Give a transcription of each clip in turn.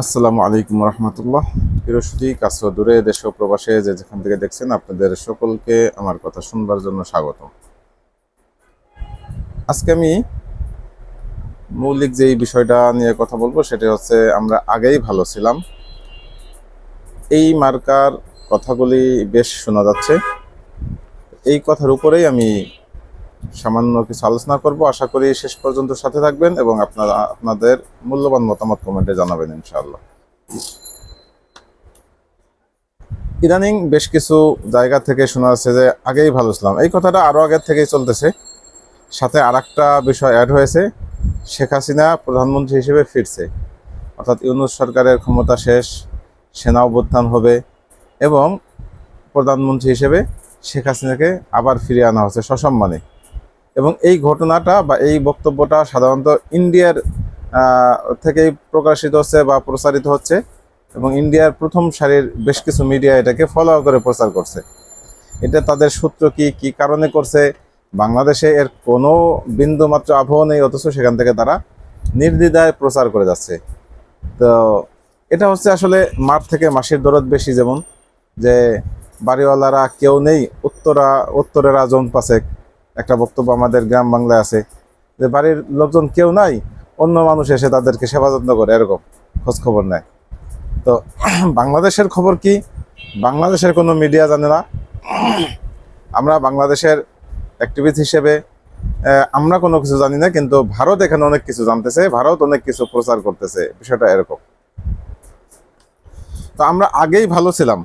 আসসালামু আলাইকুম রহমতুল্লাহ। হিরোশুদি কাছে দূরে, দেশ প্রবাসে যে যেখান থেকে দেখছেন আপনাদের সকলকে আমার কথা শুনবার জন্য স্বাগত আজকে আমি মৌলিক যেই বিষয়টা নিয়ে কথা বলব সেটা হচ্ছে আমরা আগেই ভালো ছিলাম। এই মার্কার কথাগুলি বেশ শোনা যাচ্ছে। এই কথার উপরেই আমি সামান্য কিছু আলোচনা করব। আশা করি শেষ পর্যন্ত সাথে থাকবেন এবং আপনারা, আপনাদের মূল্যবান মতামত কমেন্টে জানাবেন ইনশাআল্লাহ। ইদানিং বেশ কিছু জায়গা থেকে শোনা যাচ্ছে যে আগেই ভালো ছিলাম। এই কথাটা আরও আগের থেকেই চলতেছে। সাথে আর বিষয় অ্যাড হয়েছে। শেখ হাসিনা প্রধানমন্ত্রী হিসেবে ফিরছে। অর্থাৎ ইউনুস সরকারের ক্ষমতা শেষ সেনা অভ্যুত্থান হবে এবং প্রধানমন্ত্রী হিসেবে শেখ হাসিনাকে আবার ফিরিয়ে আনা হচ্ছে সসম্মানে। এবং এই ঘটনাটা বা এই বক্তব্যটা সাধারণত ইন্ডিয়ার থেকেই প্রকাশিত হচ্ছে বা প্রচারিত হচ্ছে এবং ইন্ডিয়ার প্রথম সারির বেশ কিছু মিডিয়া এটাকে ফলো করে প্রচার করছে। এটা তাদের সূত্র কি কি কারণে করছে? বাংলাদেশে এর কোনো বিন্দু মাত্র আবহাওয়া নেই, অথচ সেখান থেকে তারা নির্দ্বিধায় প্রচার করে যাচ্ছে। তো এটা হচ্ছে আসলে মাঠ থেকে মাসির দরদ বেশি যেমন, যে বাড়িওয়ালারা কেউ নেই, উত্তরা, উত্তরের আজন পাশে একটা বক্তব্য আমাদের গ্রাম বাংলায় আছে যে বাড়ির লোকজন কেউ নাই, অন্য মানুষ এসে তাদেরকে সেবা যত্ন করে, এরকম খোঁজ খবর নেয় তো বাংলাদেশের খবর কি? বাংলাদেশের কোনো মিডিয়া জানে না। আমরা বাংলাদেশের অ্যাক্টিভিস্ট হিসেবে আমরা কোনো কিছু জানি না, কিন্তু ভারত এখানে অনেক কিছু জানতেছে, ভারত অনেক কিছু প্রচার করতেছে, বিষয়টা এরকম। তো আমরা আগেই ভালো ছিলাম।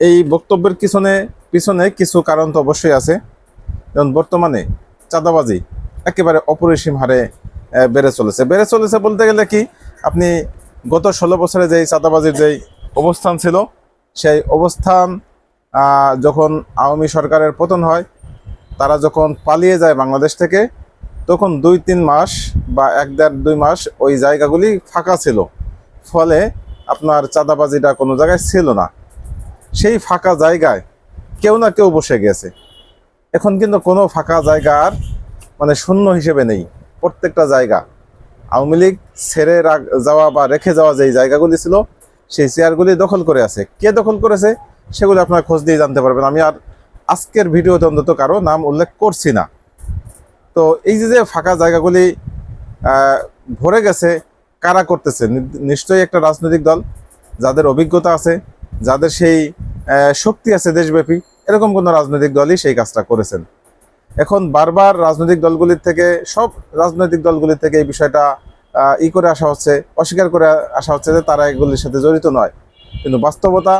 এই বক্তব্যের পিছনে পিছনে কিছু কারণ তো অবশ্যই আছে। যেমন বর্তমানে চাঁদাবাজি একেবারে অপরিসীম হারে বেড়ে চলেছে। বেড়ে চলেছে বলতে গেলে কি, আপনি গত ষোলো বছরে যেই চাঁদাবাজির যেই অবস্থান ছিল, সেই অবস্থান যখন আওয়ামী সরকারের পতন হয়, তারা যখন পালিয়ে যায় বাংলাদেশ থেকে, তখন দুই তিন মাস বা এক দেড় দুই মাস ওই জায়গাগুলি ফাঁকা ছিল। ফলে আপনার চাঁদাবাজিটা কোনো জায়গায় ছিল না। সেই ফাঁকা জায়গায় কেউ না কেউ বসে গেছে। এখন কিন্তু কোনো ফাঁকা জায়গা আর মানে শূন্য হিসেবে নেই। প্রত্যেকটা জায়গা। আওয়ামী লীগ ছেড়ে যাওয়া বা রেখে যাওয়া যেই জায়গাগুলি ছিল, সেই চেয়ারগুলি দখল করে আছে। কে দখল করেছে, সেগুলো আপনার খোঁজ দিয়ে জানতে পারবেন। আমি আর আজকের ভিডিওতে অন্তত কারও নাম উল্লেখ করছি না। তো এই যে যে ফাঁকা জায়গাগুলি ভরে গেছে, কারা করতেছে? নিশ্চয়ই একটা রাজনৈতিক দল, যাদের অভিজ্ঞতা আছে, যাদের সেই শক্তি আছে দেশব্যাপী এরকম কোনো রাজনৈতিক দলই সেই কাজটা করেছেন। এখন বারবার রাজনৈতিক দলগুলির থেকে, সব রাজনৈতিক দলগুলির থেকে এই বিষয়টা ই করে আসা হচ্ছে, অস্বীকার করে আসা হচ্ছে যে তারা এগুলির সাথে জড়িত নয়। কিন্তু বাস্তবতা,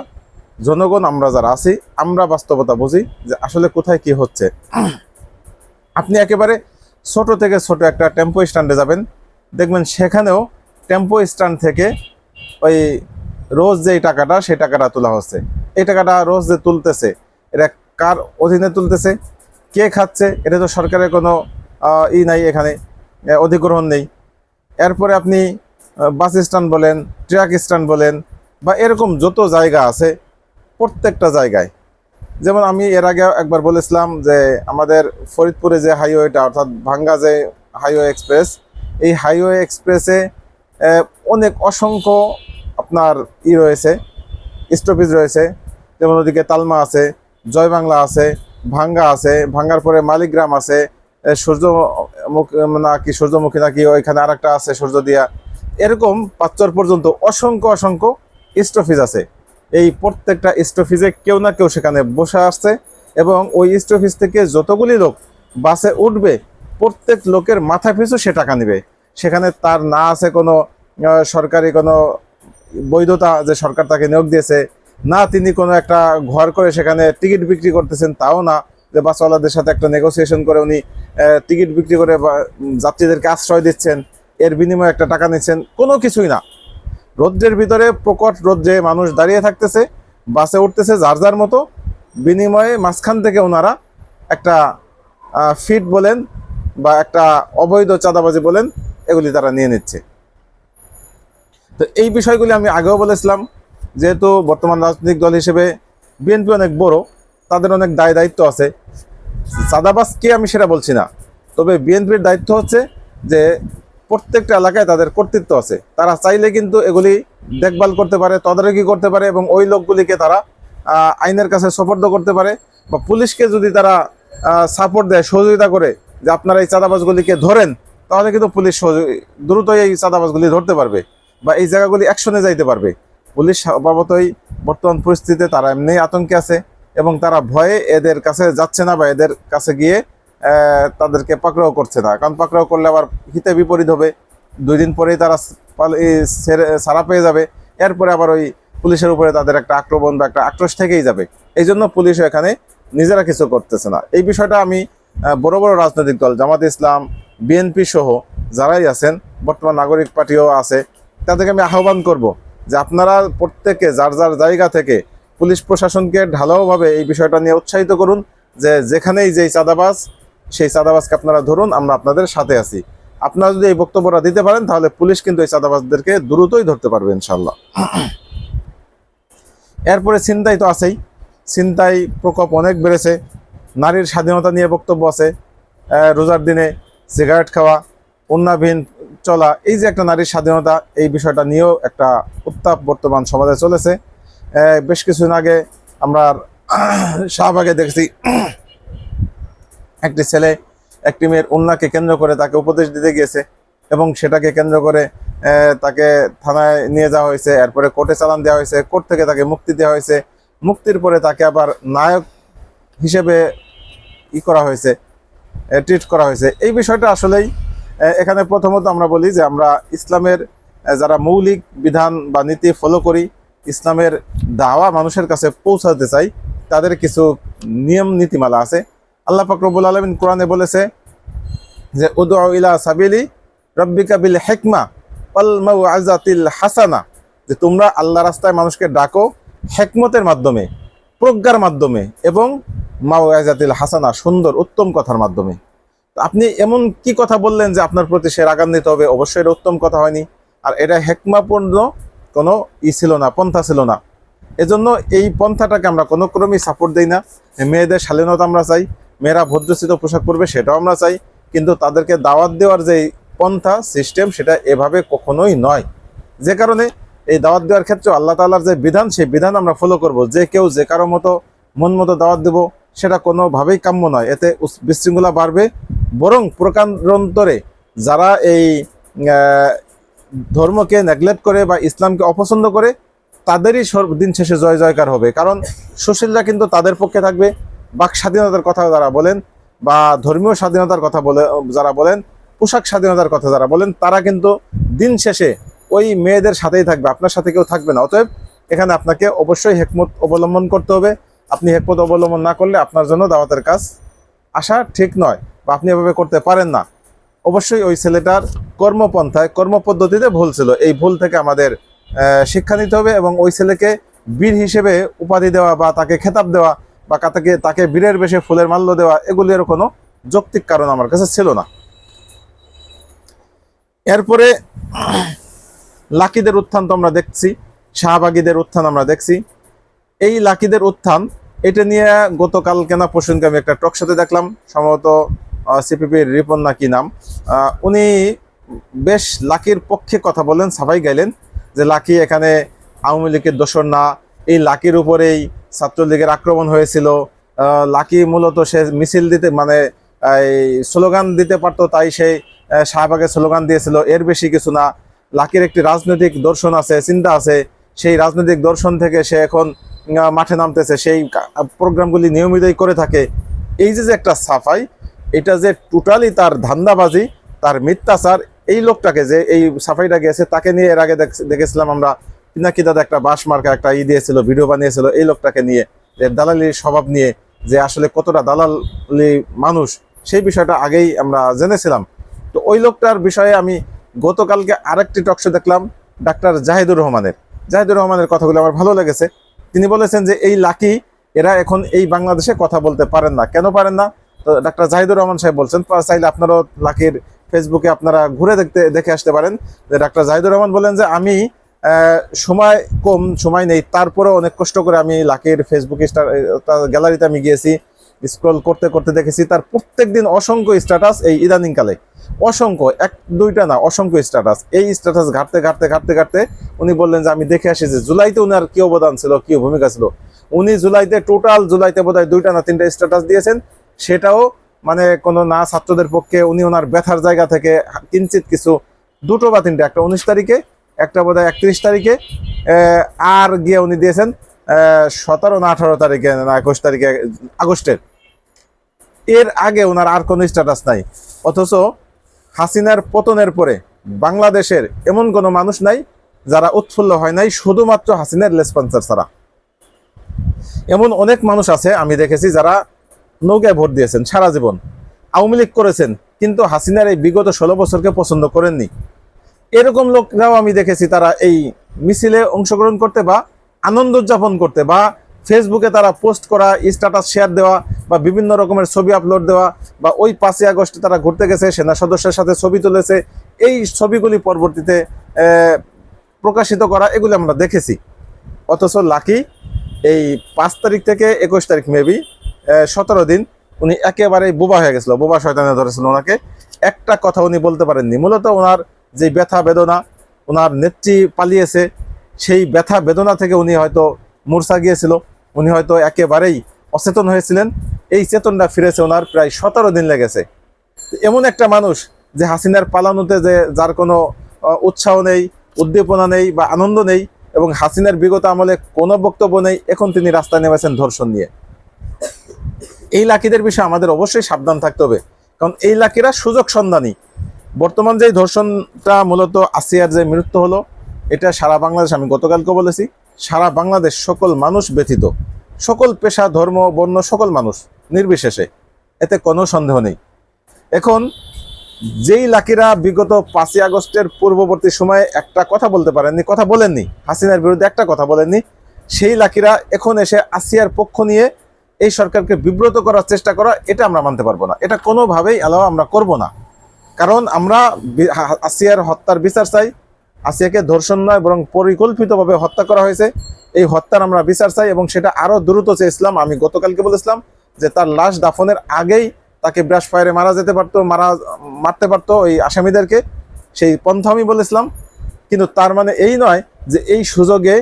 জনগণ, আমরা যারা আছি, আমরা বাস্তবতা বুঝি যে আসলে কোথায় কি হচ্ছে। আপনি একেবারে ছোট থেকে ছোট একটা টেম্পো স্ট্যান্ডে যাবেন, দেখবেন সেখানেও টেম্পো স্ট্যান্ড থেকে ওই রোজ যেই টাকাটা, সেই টাকাটা তোলা হচ্ছে। এই টাকাটা রোজ যে তুলতেছে এটা কার অধীনে তুলতেছে? কে খাচ্ছে? এটা তো সরকারের কোনো ই নাই এখানে অধিগ্রহণ নেই। এরপরে আপনি বাস স্ট্যান্ড বলেন, ট্রাক স্ট্যান্ড বলেন, বা এরকম যত জায়গা আছে, প্রত্যেকটা জায়গায়। যেমন আমি এর আগে একবার বলেছিলাম যে আমাদের ফরিদপুরে যে হাইওয়েটা, অর্থাৎ ভাঙ্গা যে হাইওয়ে এক্সপ্রেস, এই হাইওয়ে এক্সপ্রেসে অনেক অসংখ্য আপনার ই রয়েছে, স্টপেজ রয়েছে। যেমন ওদিকে তালমা আছে জয় বাংলা আছে, ভাঙ্গা আছে, ভাঙ্গার পরে মালিগ্রাম আছে সূর্যমুখ না কি সূর্যমুখী নাকি ওইখানে আর একটা আছে, সূর্য দিয়া। এরকম পাঁচচর পর্যন্ত অসংখ্য অসংখ্য স্টপেজ আছে। এই প্রত্যেকটা স্টপেজে কেউ না কেউ সেখানে বসে আসছে এবং ওই স্টপেজ থেকে যতগুলি লোক বাসে উঠবে, প্রত্যেক লোকের মাথা পিছু সে টাকা নেবে। সেখানে তার না আছে কোনো সরকারি কোনো বৈধতা যে সরকার তাকে নিয়োগ দিয়েছে না তিনি কোনো একটা ঘর করে সেখানে টিকিট বিক্রি করতেছেন, তাও না। যে বাসওয়ালাদের সাথে একটা নেগোসিয়েশন করে উনি টিকিট বিক্রি করে যাত্রীদেরকে আশ্রয় দিচ্ছেন, এর বিনিময়ে একটা টাকা নিচ্ছেন, কোনো কিছুই না। রৌদ্রের ভিতরে প্রকট রৌদ্রে মানুষ দাঁড়িয়ে থাকতেছে, বাসে উঠতেছে যার যার মতো, বিনিময়ে মাঝখান থেকে ওনারা একটা ফিট বলেন বা একটা অবৈধ চাঁদাবাজি বলেন, এগুলি তারা নিয়ে নিচ্ছে। তো এই বিষয়গুলি আমি আগেও বলেছিলাম যেহেতু বর্তমান রাজনৈতিক দল হিসেবে বিএনপি অনেক বড়, তাদের অনেক দায় দায়িত্ব আছে। চাঁদাবাজ কে আমি সেটা বলছি না। তবে বিএনপির দায়িত্ব হচ্ছে যে প্রত্যেকটা এলাকায় তাদের কর্তৃত্ব আছে। তারা চাইলে কিন্তু এগুলি দেখভাল করতে পারে, তদারকি করতে পারে এবং ওই লোকগুলিকে তারা আইনের কাছে সোপর্দ করতে পারে বা পুলিশকে যদি তারা সাপোর্ট দেয়, সহযোগিতা করে যে আপনারা এই চাঁদাবাজগুলিকে ধরেন, তাহলে কিন্তু পুলিশ সহযোগী- দ্রুতই এই চাঁদাবাজগুলি ধরতে পারবে বা এই জায়গাগুলি অ্যাকশনে যাইতে পারবে। পুলিশ স্বভাবতই বর্তমান পরিস্থিতিতে তারা এমনি আতঙ্কে আছে এবং তারা ভয়ে এদের কাছে যাচ্ছে না বা এদের কাছে গিয়ে তাদেরকে পাকড়াও করছে না। কারণ পাকড়াও করলে আবার হিতে বিপরীত হবে। দুই দিন পরেই তারা ছাড়া পেয়ে যাবে। এরপরে আবার ওই পুলিশের উপরে তাদের একটা আক্রমণ বা একটা আক্রোশ থেকেই যাবে। এই জন্য পুলিশও এখানে নিজেরা কিছু করতেছে না। এই বিষয়টা আমি বড় বড় রাজনৈতিক দল, জামাত ইসলাম, বিএনপি সহ যারাই আছেন, বর্তমান নাগরিক পার্টিও আছে, তাদেরকে আমি আহ্বান করব যে আপনারা প্রত্যেকে, যার যার জায়গা থেকে পুলিশ প্রশাসনকে ঢালাওভাবে এই বিষয়টা নিয়ে উৎসাহিত করুন যে যেখানেই যেই চাঁদাবাজ, সেই চাঁদাবাজকে আপনারা ধরুন, আমরা আপনাদের সাথে আছি। আপনারা যদি এই বক্তব্যটা দিতে পারেন, তাহলে পুলিশ কিন্তু এই চাঁদাবাজদেরকে দ্রুতই ধরতে পারবে ইনশাল্লাহ এরপরে চিন্তাই তো আছেই। চিন্তাই প্রকোপ অনেক বেড়েছে। নারীর স্বাধীনতা নিয়ে বক্তব্য আছে। রোজার দিনে সিগারেট খাওয়া অন্যাবিহীন চলা, এই যে একটা নারীর স্বাধীনতা, এই বিষয়টা নিয়েও একটা উত্তাপ বর্তমান সমাজে চলেছে। বেশ কিছুদিন আগে আমরা শাহবাগে দেখছি একটি ছেলে, একটি মেয়ের উন্নাকে কেন্দ্র করে তাকে উপদেশ দিতে গিয়েছে এবং সেটাকে কেন্দ্র করে তাকে থানায় নিয়ে যাওয়া হয়েছে, এরপরে কোর্টে চালান দেওয়া হয়েছে, কোর্ট থেকে তাকে মুক্তি দেওয়া হয়েছে। মুক্তির পরে তাকে আবার নায়ক হিসেবে ই করা হয়েছে ট্রিট করা হয়েছে। এই বিষয়টা আসলেই এখানে প্রথমত আমরা বলি যে আমরা ইসলামের যারা মৌলিক বিধান বা নীতি ফলো করি, ইসলামের দাওয়া মানুষের কাছে পৌঁছাতে চাই, তাদের কিছু নিয়ম নীতিমালা আছে। আল্লাহ ফাকরবুল আলমিন কোরআনে বলেছে যে উদু ইলা সাবিলি রব্বিকা বিল হেকমা মাউআজাতিল হাসানা। যে, তোমরা আল্লাহ রাস্তায় মানুষকে ডাকো হেকমতের মাধ্যমে, প্রজ্ঞার মাধ্যমে এবং মাউআজাতিল হাসানা, সুন্দর, উত্তম কথার মাধ্যমে। আপনি এমন কি কথা বললেন যে আপনার প্রতি সে রাগান্বিত হবে? অবশ্যই এটা উত্তম কথা হয়নি। আর এটা হেকমাপূর্ণ কোনো ই ছিল না, পন্থা ছিল না। এজন্য এই পন্থাটাকে আমরা কোনো ক্রমেই সাপোর্ট দিই না। মেয়েদের শালীনতা আমরা চাই, মেয়েরা ভদ্রচিত পোশাক পরবে সেটাও আমরা চাই, কিন্তু তাদেরকে দাওয়াত দেওয়ার যে পন্থা সিস্টেম সেটা এভাবে কখনোই নয়। যে কারণে এই দাওয়াত দেওয়ার ক্ষেত্রে আল্লাহ তাআলার যে বিধান, সেই বিধান আমরা ফলো করব। যে কেউ যে কারও মতো মন মতো দাওয়াত দেব, সেটা কোনোভাবেই কাম্য নয়। এতে বিশৃঙ্খলা বাড়বে। বরং প্রকারান্তরে যারা এই ধর্মকে নেগলেক্ট করে বা ইসলামকে অপছন্দ করে, তাদেরই দিন শেষে জয় জয়কার হবে। কারণ সুশীলরা কিন্তু তাদের পক্ষে থাকবে। বাক স্বাধীনতার কথা যারা বলেন বা ধর্মীয় স্বাধীনতার কথা বলে, যারা বলেন, পোশাক স্বাধীনতার কথা যারা বলেন, তারা কিন্তু দিন শেষে ওই মেয়েদের সাথেই থাকবে। আপনার সাথে কেউ থাকবে না। অতএব এখানে আপনাকে অবশ্যই হেকমত অবলম্বন করতে হবে। আপনি হেকমত অবলম্বন না করলে আপনার জন্য দাওয়াতের কাজ আসা ঠিক নয় বা আপনি এভাবে করতে পারেন না। অবশ্যই ওই ছেলেটার কর্মপন্থায়, কর্মপদ্ধতিতে ভুল ছিল। এই ভুল থেকে আমাদের শিক্ষা নিতে হবে এবং ওই ছেলেকে বীর হিসেবে উপাধি দেওয়া বা তাকে খেতাব দেওয়া বা তাকে তাকে বীরের বেশে ফুলের মাল্য দেওয়া এগুলির কোনো যৌক্তিক কারণ আমার কাছে ছিল না। এরপরে লাকিদের উত্থান তো আমরা দেখছি, শাহবাগীদের উত্থান আমরা দেখছি। এই লাকিদের উত্থান এটা নিয়ে গতকাল কেনা পরশুদিনকে আমি একটা টক সাথে দেখলাম সম্ভবত সিপিপির রিপন নাকি নাম। উনি বেশ লাকির পক্ষে কথা বলেন সাফাই গাইলেন যে লাকি এখানে আওয়ামী লীগের দোসর না। এই লাকির উপরেই ছাত্রলীগের আক্রমণ হয়েছিল। লাকি মূলত সে মিছিল দিতে মানে এই স্লোগান দিতে পারতো তাই সেই আহ, শাহবাগে স্লোগান দিয়েছিল এর বেশি কিছু না। লাকির একটি রাজনৈতিক দর্শন আছে চিন্তা আছে। সেই রাজনৈতিক দর্শন থেকে সে এখন মাঠে নামতেছে, সেই প্রোগ্রামগুলি নিয়মিতই করে থাকে। এই যে যে একটা সাফাই, এটা যে টোটালি তার ধান্দাবাজি, তার মিথ্যাচার, এই লোকটাকে যে এই সাফাইটা গেছে, তাকে নিয়ে এর আগে দেখ- দেখেছিলাম আমরা। পিনাকি দাদা একটা বাস মার্কা একটা ই দিয়েছিল, ভিডিও বানিয়েছিল, এই লোকটাকে নিয়ে দালালির স্বভাব নিয়ে, যে আসলে কতটা দালালি মানুষ, সেই বিষয়টা আগেই আমরা জেনেছিলাম। তো ওই লোকটার বিষয়ে আমি গতকালকে আরেকটি টকশো দেখলাম, ডাক্তার জাহিদুর রহমানের। জাহিদুর রহমানের কথাগুলো আমার ভালো লেগেছে। তিনি বলেছেন যে এই লাকি, এরা এখন এই বাংলাদেশে কথা বলতে পারেন না। কেন পারেন না? তো ডাক্তার জাহিদুর রহমান সাহেব বলছেন চাইলে আপনারাও লাকির ফেসবুকে আপনারা ঘুরে দেখতে, দেখে আসতে পারেন। যে ডাক্তার জাহিদুর রহমান বলেন যে, আমি সময় কম, সময় নেই। তারপরে অনেক কষ্ট করে আমি লাকির ফেসবুক গ্যালারিতে আমি গিয়েছি। স্ক্রল করতে করতে দেখেছি তার প্রত্যেকদিন অসংখ্য স্ট্যাটাস এই ইদানিংকালে। অসংখ্য, এক, দুইটা না, অসংখ্য স্ট্যাটাস এই স্ট্যাটাস ঘাটতে ঘাটতে ঘাটতে ঘাটতে উনি বললেন যে, আমি দেখে আসি যে, জুলাইতে উনার কি অবদান ছিল, কি ভূমিকা ছিল? উনি জুলাইতে টোটাল জুলাইতে বোধহয় দুইটা না, তিনটা স্ট্যাটাস দিয়েছেন। সেটাও মানে কোনো না ছাত্রদের পক্ষে উনি ওনার ব্যথার জায়গা থেকে কিঞ্চিত কিছু, দুটো বা তিনটা, একটা উনিশ তারিখে, একটা বোধহয় একত্রিশ তারিখে আর গিয়ে উনি দিয়েছেন সতেরো না আঠারো তারিখে না, একুশ তারিখে, আগস্টের। এর আগে ওনার আর কোনো স্ট্যাটাস নাই। অথচ হাসিনার পতনের পরে বাংলাদেশের এমন কোনো মানুষ নাই যারা উৎফুল্ল হয় নাই, শুধুমাত্র হাসিনার লেসপন্সার ছাড়া। এমন অনেক মানুষ আছে, আমি দেখেছি, যারা নৌকায় ভোট দিয়েছেন সারা জীবন। আওয়ামী লীগ করেছেন, কিন্তু হাসিনার এই বিগত ষোলো বছরকে পছন্দ করেননি। এরকম লোকরাও আমি দেখেছি, তারা এই মিছিলে অংশগ্রহণ করতে বা আনন্দ উদযাপন করতে বা ফেসবুকে তারা পোস্ট করা স্ট্যাটাস শেয়ার দেওয়া বা বিভিন্ন রকমের ছবি আপলোড দেওয়া বা ওই পাঁচই আগস্টে তারা ঘুরতে গেছে, সেনা সদস্যের সাথে ছবি তুলেছে, এই ছবিগুলি পরবর্তীতে প্রকাশিত করা, এগুলি আমরা দেখেছি। অথচ লাকি এই পাঁচ তারিখ থেকে একুশ তারিখ মেবি সতেরো দিন উনি একেবারেই বোবা হয়ে গেছিল, বোবা শয়তানে ধরেছিল ওনাকে। একটা কথা উনি বলতে পারেননি, মূলত ওনার যে ব্যথা বেদনা, ওনার নেত্রী পালিয়েছে, সেই ব্যথা বেদনা থেকে উনি হয়তো মূর্ছা গিয়েছিল। উনি হয়তো একেবারেই অচেতন হয়েছিলেন। এই চেতনটা ফিরেছে ওনার প্রায় সতেরো দিন লেগেছে। এমন একটা মানুষ যে হাসিনার পালানোতে যে যার কোনো উৎসাহ নেই, উদ্দীপনা নেই বা আনন্দ নেই এবং হাসিনার বিগত আমলে কোনো বক্তব্য নেই, এখন তিনি রাস্তায় নেমেছেন ধর্ষণ নিয়ে। এই লাকিদের বিষয়ে আমাদের অবশ্যই সাবধান থাকতে হবে। কারণ এই লাকিরা সুযোগ সন্ধানী। বর্তমান যে ধর্ষণটা মূলত আসিয়ার যে মৃত্যু হলো, এটা সারা বাংলাদেশ আমি গতকালকে বলেছি। সারা বাংলাদেশ সকল মানুষ ব্যথিত। সকল পেশা, ধর্ম, বর্ণ, সকল মানুষ নির্বিশেষে। এতে কোনো সন্দেহ নেই। এখন, যেই লাকিরা বিগত পাঁচই আগস্টের পূর্ববর্তী সময়ে একটা কথা বলতে পারেননি, কথা বলেননি, হাসিনার বিরুদ্ধে একটা কথা বলেননি, সেই লাকিরা এখন এসে আসিয়ার পক্ষ নিয়ে এই সরকারকে বিব্রত করার চেষ্টা করা, এটা আমরা মানতে পারব না। এটা কোনোভাবেই অ্যালাও আমরা করব না। কারণ আমরা আসিয়ার হত্যার বিচার চাই আসিয়াকে ধর্ষণ নয়, বরং পরিকল্পিতভাবে হত্যা করা হয়েছে। এই হত্যার আমরা বিচার চাই এবং সেটা আরও দ্রুত চেয়েছিলাম আমি গতকালকে বলেছিলাম যে তার লাশ দাফনের আগেই তাকে ব্রাশ ফায়ারে মারা যেতে পারতো, মারা, মারতে পারতো ওই আসামিদেরকে। সেই পন্থা আমি বলেছিলাম, কিন্তু তার মানে এই নয় যে এই সুযোগে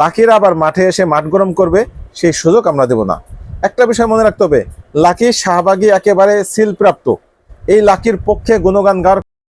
লাকির আবার মাঠে এসে মাঠ গরম করবে, সেই সুযোগ আমরা দেব না। একটা বিষয় মনে রাখতে হবে, লাকি শাহবাগী একেবারে সিলপ্রাপ্ত। এই লাকির পক্ষে গুণগান গাওয়ার